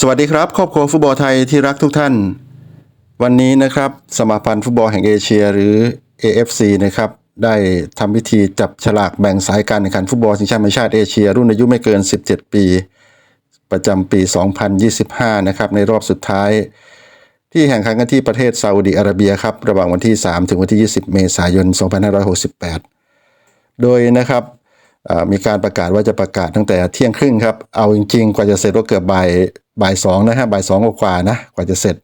สวัสดีครับครอบครัวฟุตบอลไทยที่รักทุกท่าน วันนี้นะครับสมาพันธ์ฟุตบอลแห่งเอเชียหรือ AFC นะครับได้ทำพิธีจับฉลากแบ่งสายการแข่งขันฟุตบอลชิงแชมป์ชาติเอเชีย รุ่นอายุไม่เกิน 17 ปี ประจำปี 2025 นะครับในรอบสุดท้าย ที่แข่งขันกันที่ประเทศซาอุดิอาระเบียครับระหว่างวันที่ 3 ถึงวันที่ 20 เมษายน 2568 โดยนะครับ มีการประกาศว่าจะประกาศตั้งแต่เที่ยงครึ่งครับ เอาจริง ๆ กว่าจะเสร็จก็เกือบบ่ายบ่ายสองนะฮะบ่ายสองกว่านะ กว่าจะเสร็จ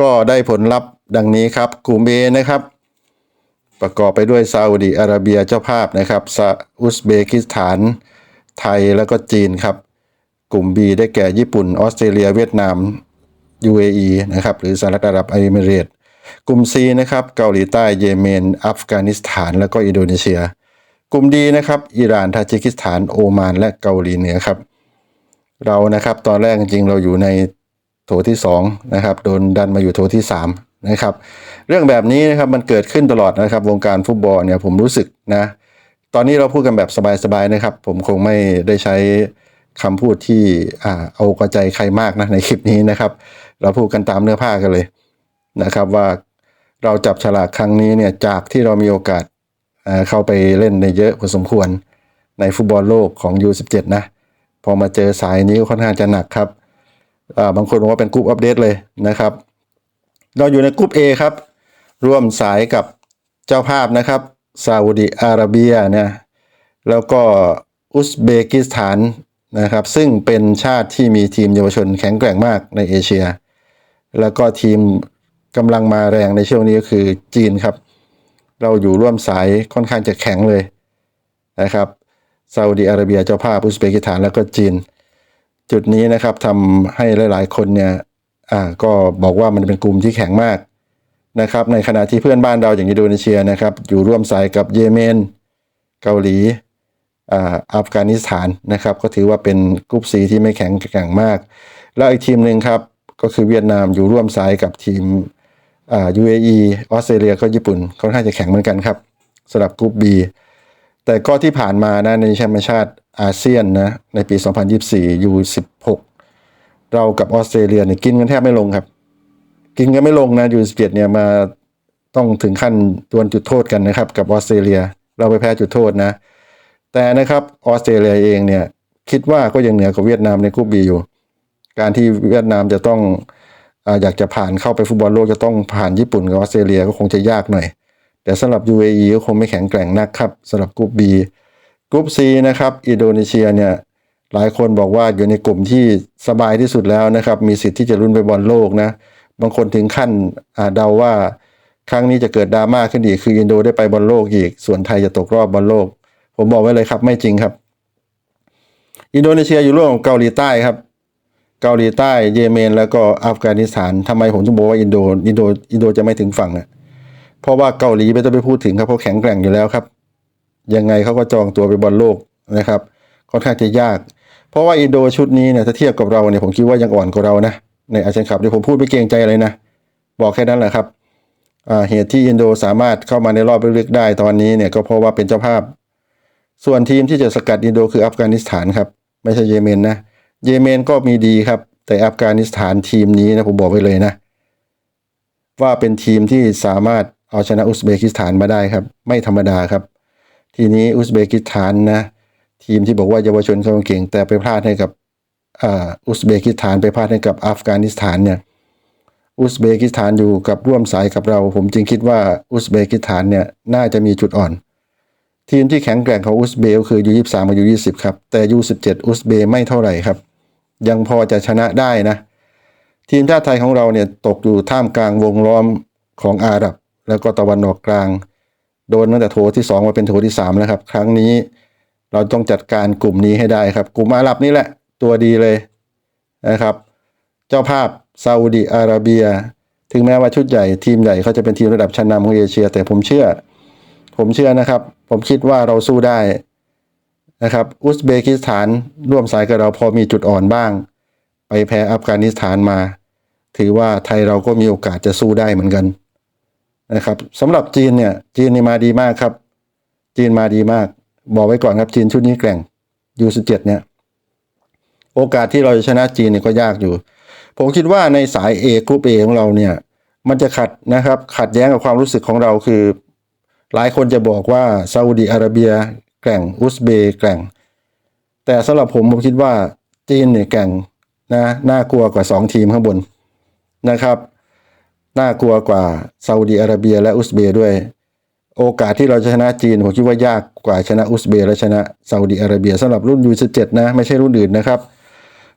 ก็ได้ผลลัพธ์ดังนี้ครับกลุ่ม A นะครับ ประกอบไปด้วยซาอุดิอาระเบียเจ้าภาพนะครับซาอุซเบกิสถาน ไทยแล้วก็จีนครับ กลุ่ม B ได้แก่ญี่ปุ่น ออสเตรเลีย เวียดนาม UAE นะครับ หรือสหรัฐอาหรับเอมิเรตกลุ่ม C นะครับ เกาหลีใต้ เยเมน อัฟกานิสถาน แล้วก็อินโดนีเซีย กลุ่ม D นะครับ อิหร่านทาจิกิสถานโอมาน และเกาหลีเหนือครับ เรานะครับตอนแรกจริงเราอยู่ในโถที่2นะครับโดนดันมาอยู่โถที่3นะครับเรื่องแบบนี้นะครับมันเกิดขึ้นตลอดนะครับ วงการฟุตบอลเนี่ยผมรู้สึกนะ ตอนนี้เราพูดกันแบบสบายๆนะครับ ผมคงไม่ได้ใช้คำพูดที่อ่าเอากระใจใครมากนะในคลิปนี้นะครับ เราพูดกันตามเนื้อผ้ากันเลยนะครับว่าเราจับฉลากครั้งนี้เนี่ยจากที่เรามีโอกาส เข้าไปเล่นในเยอะพอสมควรในฟุตบอลโลกของ U17 นะ พอมาเจอสายนี้ค่อนข้างจะหนักครับาบางคนบอกว่าเป็นกรุ๊ปอัปเดตเลยนะครับ เราอยู่ในกรุ๊ป A ครับ ร่วมสายกับเจ้าภาพนะครับซาอุดิอาระเบียเนี่ยแล้วก็อุซเบกิสถานนะครับ ซึ่งเป็นชาติที่มีทีมเยาวชนแข็งแกร่งมากในเอเชีย แล้วก็ทีมกำลังมาแรงในช่วงนี้ก็คือจีนครับ เราอยู่ร่วมสายค่อนข้างจะแข็งเลยนะครับซาอุดิอาระเบียเจ้าภาพอุซเบกิสถานแล้วก็จีน จุดนี้นะครับทำให้หลาย ๆ คนเนี่ยอ่าก็บอกว่ามันเป็นกลุ่มที่แข็งมากนะครับ ในขณะที่เพื่อนบ้านเราอย่างอินโดนีเซียนะครับ อยู่ร่วมสายกับเยเมน เกาหลีอ่าอัฟกานิสถานนะครับ ก็ถือว่าเป็นกลุ่มสีที่ไม่แข็งแกร่งมาก แล้วอีกทีมหนึ่งครับก็คือเวียดนามอยู่ร่วมสายกับทีม อ่า UAE ออสเตรเลียก็ญี่ปุ่นค่อนข้างจะแข็งเหมือนกันครับสำหรับกลุ่ม B แต่ก็ที่ผ่านมานะในแชมเป์ชาติอาเซียนนะในปี 2024 U16 เรากับออสเตรเลียเนี่ยกินกันแทบไม่ลงครับ กินกันไม่ลงนะ U17 เนี่ยมาต้องถึงขั้นดวลจุดโทษกันนะครับ กับออสเตรเลียเราไปแพ้จุดโทษนะ แต่นะครับออสเตรเลียเองเนี่ยคิดว่าก็ยังเหนือกว่าเวียดนามในกลุ่ม B อยู่ การที่เวียดนามจะต้อง อยากจะผ่านเข้าไปฟุตบอลโลกจะต้องผ่านญี่ปุ่นกับออสเตรเลียก็คงจะยากหน่อย แต่สำหรับ UAE ก็คงไม่แข็งแกร่งนักครับสำหรับกลุ่ม B กลุ่ม C นะครับอินโดนีเซียเนี่ยหลายคนบอกว่าอยู่ในกลุ่มที่สบายที่สุดแล้วนะครับ มีสิทธิ์ที่จะลุ้นไปบอลโลกนะ บางคนถึงขั้นเดาว่าครั้งนี้จะเกิดดราม่าขึ้นอีกคืออินโดได้ไปบอลโลกอีก ส่วนไทยจะตกรอบบอลโลก ผมบอกไว้เลยครับไม่จริงครับ อินโดนีเซียอยู่ร่วมกับเกาหลีใต้ครับ เกาหลีใต้เยเมน แล้วก็อัฟกานิสถานทำไมผมถึงบอกว่าอินโดอินโดอินโดจะไม่ถึงฝั่งอะเพราะว่าเกาหลีไม่ต้องไปพูดถึงครับเขาะแข็งแกร่งอยู่แล้วครับ ยังไงเขาก็จองตัวไปบอลโลกนะครับค่อนข้างจะยาก เพราะว่าอินโดชุดนี้เนี่ยถ้าเทียบกับเราเนี่ยผมคิดว่ายังอ่อนกว่าเรานะในอาเซียนคัพที่ผมพูดไม่เกรงใจเลยนะ บอกแค่นั้นแหละครับอ่าเหตุที่อินโดสามารถเข้ามาในรอบลึกๆได้ตอนนี้เนี่ยก็เพราะว่าเป็นเจ้าภาพ ส่วนทีมที่จะสกัดอินโดคืออัฟกานิสถานครับ ไม่ใช่เยเมนนะ เยเมนก็มีดีครับ แต่อัฟกานิสถานทีมนี้นะผมบอกไว้เลยนะ ว่าเป็นทีมที่สามารถเอาชนะอุซเบกิสถานมาได้ครับ ไม่ธรรมดาครับ ทีนี้อุซเบกิสถานนะ ทีมที่บอกว่าเยาวชนเขาเก่ง แต่ไปพลาดให้กับอ่าอุซเบกิสถานไปพลาดให้กับอัฟกานิสถานเนี่ยอุซเบกิสถานอยู่กับร่วมสายกับเรา ผมจึงคิดว่าอุซเบกิสถานเนี่ยน่าจะมีจุดอ่อน ทีมที่แข็งแกร่งของอุซเบย์ก็คือยูยี่สามกับยูยี่สิบครับ แต่ยูสิบเจ็ดอุซเบย์ไม่เท่าไหร่ครับ ยังพอจะชนะได้นะ ทีมชาติไทยของเราเนี่ยตกอยู่ท่ามกลางวงล้อมของอาหรับ แล้วก็ตะวันออกกลาง โดนตั้งแต่โถที่ 2 มาเป็นโถที่3แล้วครับ ครั้งนี้เราต้องจัดการกลุ่มนี้ให้ได้ครับ กลุ่มอาหรับนี่แหละตัวดีเลยนะครับ เจ้าภาพซาอุดิอาระเบีย ถึงแม้ว่าชุดใหญ่ทีมใหญ่เขาจะเป็นทีมระดับชั้นนำของเอเชีย แต่ผมเชื่อ ผมเชื่อนะครับ ผมคิดว่าเราสู้ได้นะครับอุซเบกิสถานร่วมสายกับเราพอมีจุดอ่อนบ้าง ไปแพ้อัฟกานิสถานมา ถือว่าไทยเราก็มีโอกาสจะสู้ได้เหมือนกันนะครับสำหรับจีนเนี่ยจีนนี่มาดีมากครับ จีนมาดีมาก บอกไว้ก่อนครับจีนชุดนี้แกร่ง U17 เนี่ยโอกาสที่เราจะชนะจีนเนี่ยก็ยากอยู่ ผมคิดว่าในสาย A กรุ๊ป A ของเราเนี่ย มันจะขัดนะครับ ขัดแย้งกับความรู้สึกของเราคือ หลายคนจะบอกว่าซาอุดีอาระเบีย แกร่งอุซเบย์แกร่ง แต่สำหรับผมผมคิดว่าจีนเนี่ยแกร่งนะน่ากลัวกว่า 2 ทีมข้างบนนะครับน่ากลัวกว่าซาอุดีอาระเบียและอุซเบย์ด้วย โอกาสที่เราจะชนะจีนผมคิดว่ายากกว่าชนะอุซเบย์และชนะซาอุดีอาระเบียสำหรับรุ่น U17 นะไม่ใช่รุ่นอื่นนะครับ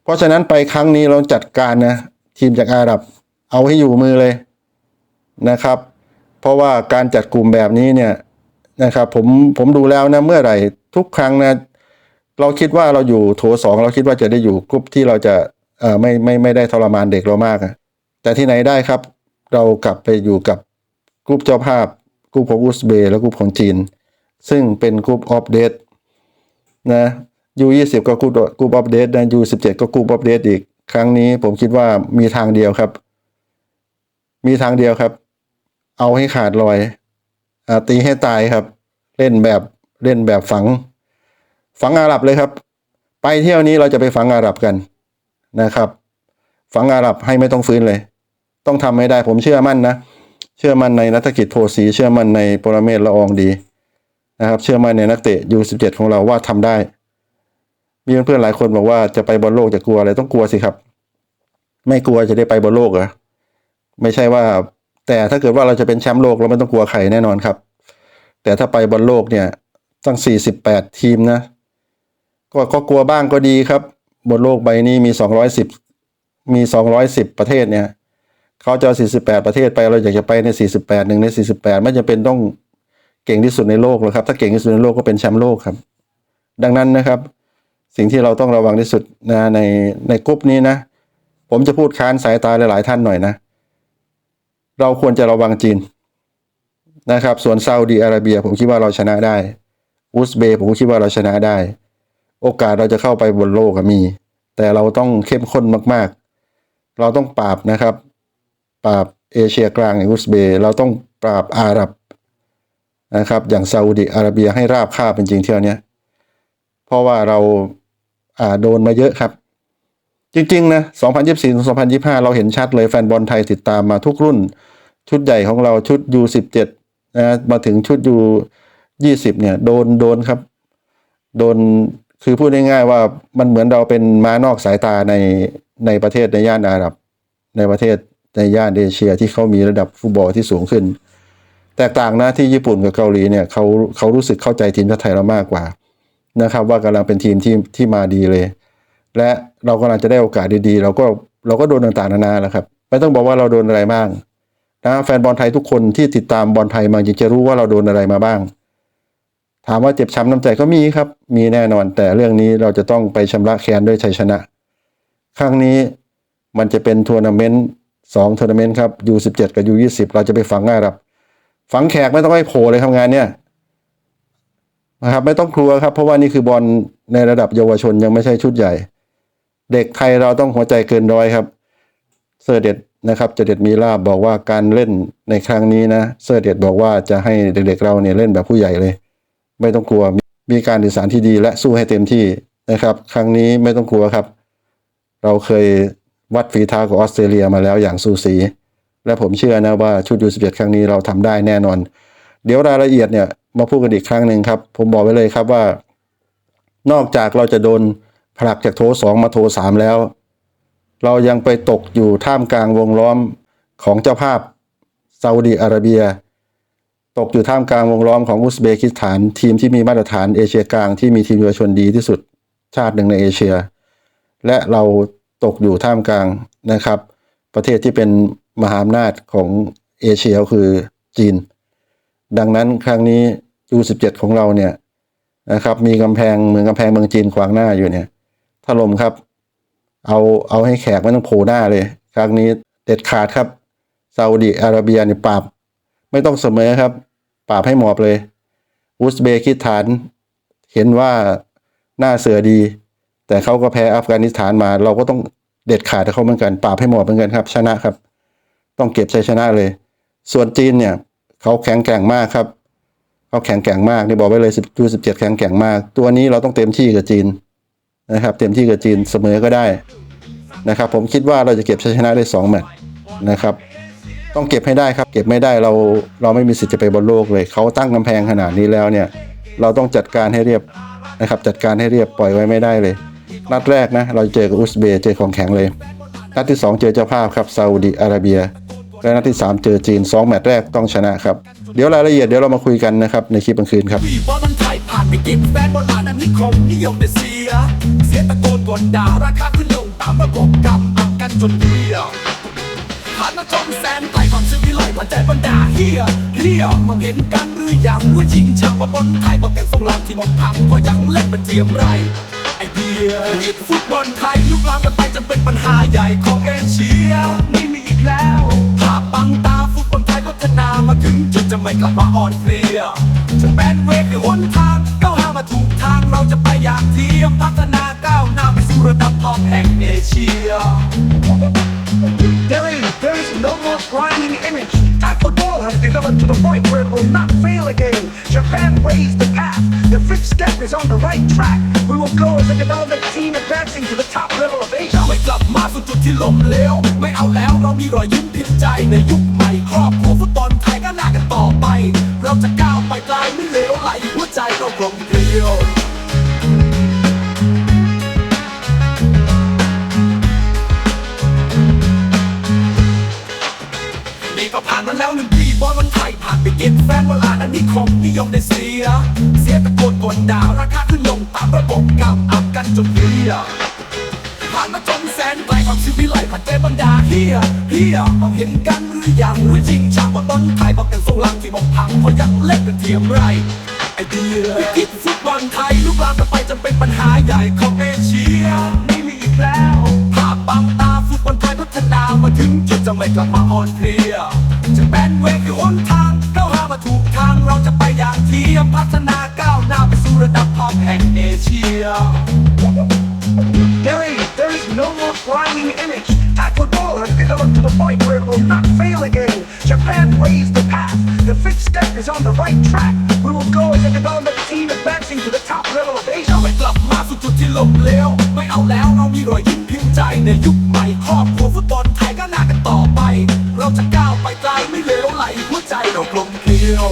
เพราะฉะนั้นไปครั้งนี้เราจัดการนะ ทีมจากอาหรับเอาให้อยู่มือเลยนะครับ เพราะว่าการจัดกลุ่มแบบนี้เนี่ยนะครับผมผมดูแล้วนะเมื่อไหร่ทุกครั้งนะเราคิดว่าเราอยู่โถสองเราคิดว่าจะได้อยู่กลุ่มที่เราจะเอ่อไม่ไม่ไม่ได้ทรมานเด็กเรามากแต่ที่ไหนได้ครับ เรากลับไปอยู่กับกลุ่มเจ้าภาพกลุ่มของอุซเบย์และกลุ่มของจีน ซึ่งเป็นกลุ่มออฟเดตนะยูยี่สิบก็กลุ่มกลุ่มออฟเดตนะยูสิบเจ็ดก็กลุ่มออฟเดตอีก ครั้งนี้ผมคิดว่ามีทางเดียวครับ มีทางเดียวครับ เอาให้ขาดลอยอตีให้ตายครับ เล่นแบบเล่นแบบฝัง ฝังอาหรับเลยครับ ไปเที่ยวนี้เราจะไปฝังอาหรับกันนะครับ ฝังอาหรับให้ไม่ต้องฟื้นเลย ต้องทำให้ได้ผมเชื่อมั่นนะ เชื่อมั่นในนักกิจโพสีเชื่อมั่นในปรเมศละอองดีนะครับ เชื่อมั่นในนักเตะยูสิบเจ็ดของเราว่าทำได้ มีเพื่อนๆหลายคนบอกว่าจะไปบอลโลกจะกลัวอะไรต้องกลัวสิครับ ไม่กลัวจะได้ไปบอลโลกเหรอไม่ใช่ว่า แต่ถ้าเกิดว่าเราจะเป็นแชมป์โลกเราไม่ต้องกลัวใครแน่นอนครับ แต่ถ้าไปบอลโลกเนี่ยตั้งสี่สิบแปดทีมนะก็ก็กลัวบ้างก็ดีครับ บนโลกใบนี้มีสองร้อยสิบมีสองร้อยสิบประเทศเนี่ยเขาจะสี่สิบแประเทศไปเราอยากจะไปในสี่สิบแปดหนึ่งในสี่สิบแปดไม่จำเป็นต้องเก่งที่สุดในโลกหรอกครับ ถ้าเก่งที่สุดในโลกก็เป็นแชมป์โลกครับ ดังนั้นนะครับ สิ่งที่เราต้องระวังที่สุดนะในในกลุ่มนี้นะ ผมจะพูดค้านสายตาหลาย ๆ ท่านหน่อยนะ เราควรจะระวังจีนนะครับ ส่วนซาอุดีอาระเบีย ผมคิดว่าเราชนะได้ อุซเบย์ผมคิดว่าเราชนะได้ โอกาสเราจะเข้าไปบนโลกมี แต่เราต้องเข้มข้นมากๆ เราต้องปราบนะครับ ปราบเอเชียกลางอย่างอุซเบย์เราต้องปราบอาหรับนะครับ อย่างซาอุดิอาระเบียให้ราบคาบเป็นจริงเที่ยวนี้เพราะว่าเราอ่าโดนมาเยอะครับ จริงๆนะ 2024 2025 เราเห็นชัดเลยแฟนบอลไทยติดตามมาทุกรุ่น ชุดใหญ่ของเราชุด U17 นะมาถึงชุด U20 เนี่ยโดนโดนครับ โดนคือพูดง่ายๆว่ามันเหมือนเราเป็นม้านอกสายตาในในประเทศในย่านอาหรับ ในประเทศในย่านเอเชียที่เขามีระดับฟุตบอลที่สูงขึ้น แตกต่างนะที่ญี่ปุ่นกับเกาหลีเนี่ยเขาเขารู้สึกเข้าใจทีมชาติไทยเรามากกว่านะครับ ว่ากำลังเป็นทีมที่ที่มาดีเลย และ เรากำลังจะได้โอกาสดีๆ เราก็เราก็โดนต่างๆนานาแล้วครับ ไม่ต้องบอกว่าเราโดนอะไรบ้างนะแฟนบอลไทยทุกคนที่ติดตามบอลไทยมาจริงจะรู้ว่าเราโดนอะไรมาบ้าง ถามว่าเจ็บช้ำน้ำใจก็มีครับ มีแน่นอนแต่เรื่องนี้เราจะต้องไปชำระแค้นด้วยชัยชนะ ครั้งนี้มันจะเป็นทัวร์นาเมนต์สองทัวร์นาเมนต์ครับ U17 กับ U20 เราจะไปฝังง่ายครับ ฝังแขกไม่ต้องให้โผล่เลยครับงานเนี้ยนะครับไม่ต้องกลัวครับ เพราะว่านี่คือบอลในระดับเยาวชนยังไม่ใช่ชุดใหญ่ เด็กไทยเราต้องหัวใจเกินร้อยครับเซอร์เด็ดนะครับเจเด็ดมีลาบบอกว่าการเล่นในครั้งนี้นะเซอร์เด็ดบอกว่าจะให้เด็กๆเราเนี่ยเล่นแบบผู้ใหญ่เลย ไม่ต้องกลัวมีมีการสื่อสารที่ดีและสู้ให้เต็มที่นะครับ ครั้งนี้ไม่ต้องกลัวครับ เราเคยวัดฝีเท้ากับออสเตรเลียมาแล้วอย่างสูสี และผมเชื่อนะว่าชุดยูสิบเอ็ดครั้งนี้เราทำได้แน่นอน เดี๋ยวรายละเอียดเนี่ยมาพูดกันอีกครั้งหนึ่งครับ ผมบอกไว้เลยครับว่า นอกจากเราจะโดน ผลักจากโถสองมาโถสามแล้ว เรายังไปตกอยู่ท่ามกลางวงล้อมของเจ้าภาพซาอุดีอาระเบีย ตกอยู่ท่ามกลางวงล้อมของอุซเบกิสถาน ทีมที่มีมาตรฐานเอเชียกลางที่มีทีมเยาวชนดีที่สุดชาติหนึ่งในเอเชีย และเราตกอยู่ท่ามกลางนะครับ ประเทศที่เป็นมหาอำนาจของเอเชียคือจีน ดังนั้นครั้งนี้ U17 ของเราเนี่ยนะครับมีกำแพงเมืองกำแพงเมืองจีนขวางหน้าอยู่เนี่ย ถล่มครับ เอาเอาให้แขกไม่ต้องโผล่หน้าเลย ครั้งนี้เด็ดขาดครับซาอุดิอาระเบียเนี่ยปราบ ไม่ต้องเสมอครับ ปราบให้หมอบเลย อุซเบกิสถาน เห็นว่าหน้าเสือดี แต่เขาก็แพ้อัฟกานิสถานมา เราก็ต้องเด็ดขาดเขาเหมือนกัน ปราบให้หมอบเหมือนกันครับ ชนะครับ ต้องเก็บชัยชนะเลย ส่วนจีนเนี่ยเขาแข็งแกร่งมากครับเขาแข็งแกร่งมากนี่บอกไว้เลย10 17แข็งแกร่งมาก ตัวนี้เราต้องเต็มที่กับจีน นะครับ เต็มที่กับจีนเสมอก็ได้นะครับ ผมคิดว่าเราจะเก็บชัยชนะได้สองแมตช์นะครับ ต้องเก็บให้ได้ครับ เก็บไม่ได้เราเราไม่มีสิทธิ์จะไปบอลโลกเลยเขาตั้งกำแพงขนาดนี้แล้วเนี่ย เราต้องจัดการให้เรียบนะครับ จัดการให้เรียบปล่อยไว้ไม่ได้เลย นัดแรกนะ เราเจอกับอุซเบย์เจอของแข็งเลย นัดที่ 2 เจอเจ้าภาพครับซาอุดิอาระเบียและนัดที่ 3 เจอจีน 2 แมตช์แรกต้องชนะครับ เดี๋ยวรายละเอียดเดี๋ยวเรามาคุยกันนะครับ ในคลิปกลางคืนครับปีบอลมันไท ยผ่านไปกินแฟนบอลอาณานิคมนิยมเดเซียตะโกนกดด่าราคาขึ้นลงตามระบบกำอักกันจนเรียวผ่านมาจนแสนไกลความชื่อวิไลผ่านใจบรรดาเฮียเฮียมองเห็นกันหรือยังว่าจริงชังว่าบอลไทยบอกแก่ทรงลางที่มองพังก็ยังเล่นเป็นเทียมไรไอเดียฮิตฟุตบอลไทยลุกลามกันไปจนเป็นปัญหาใหญ่ของเอเชียนี่มีอีกแล้วภาพบังตาฟุตบอลไทยพัฒนามาถึงจุดจะไม่กลับมาอ่อนเพลียจะแบนเวกหรือหนทางก้าวหามาถูกทางเราจะไปอย่างเทียมพัฒนา ก้าวหน้าไปสู่ระดับท็อปแห่งเอเชีย There is, there is no more grinding image. Our football has developed to the point where it will not fail again. Japan raised the path. The fifth step is on the right track. We will go as a development team advancing to the top level of Asia. ไม่กลับมาสู่จุดที่ล้มเหลว ไม่เอาแล้วเรามีรอยยิ้มพิมพ์ใจในยุคใหม่ ครอบครัวฟุตบอลไทยก็น่ากันต่อไป เราจะก้าวไปไกลไม่เหลวไหลหัวใจเรากลมเกลียว ยผ่านแฟนวลาอันนี้คงนิยมได้เสีย เสียตะโกนกดดาวราคาขึ้นลงตามระบบกำอับกันจนเรียผ่านมาจนแสนไกลความชีวิตไหลผ่านใจบรรดาเฮียเฮียมองเห็นกันหรือยังว่าจริงชักว่าต้นไทยบอกกันทรงลังที่มองพังเพราะยังเล่นเป็นเทียมไรไอเดียวิกฤตฟุตบอลไทยลุกลามไปจนเป็นปัญหาใหญ่ของเอเชียนี่มีอีกแล้วภาพบังตาฟุตบอลไทยพัฒนามาถึงจุดจะไม่กลับมาอ่อนเพลียจะแบนเวกหรือนทาง เราจะไปอย่างเทียมพัฒนาก้าวหน้าไปสู่ระดับท็อปแห่งเอเชีย There is, there is no more grinding image. Our football has developed to the point where it will not fail again. Japan raised the path. The fifth step is on the right track. We will go as a development team advancing to the top level of Asia. ไม่กลับมาสู่จุดที่ล้มเหลวไม่เอาแล้วเรามีรอยยิ้มพิมพ์ใจในยุคใหม่ครอบครัวฟุตบอลไทยก็น่ากันต่อไป เราจะก้าวไปไกลไม่เหลวไหลหัวใจเรากลมเกลียว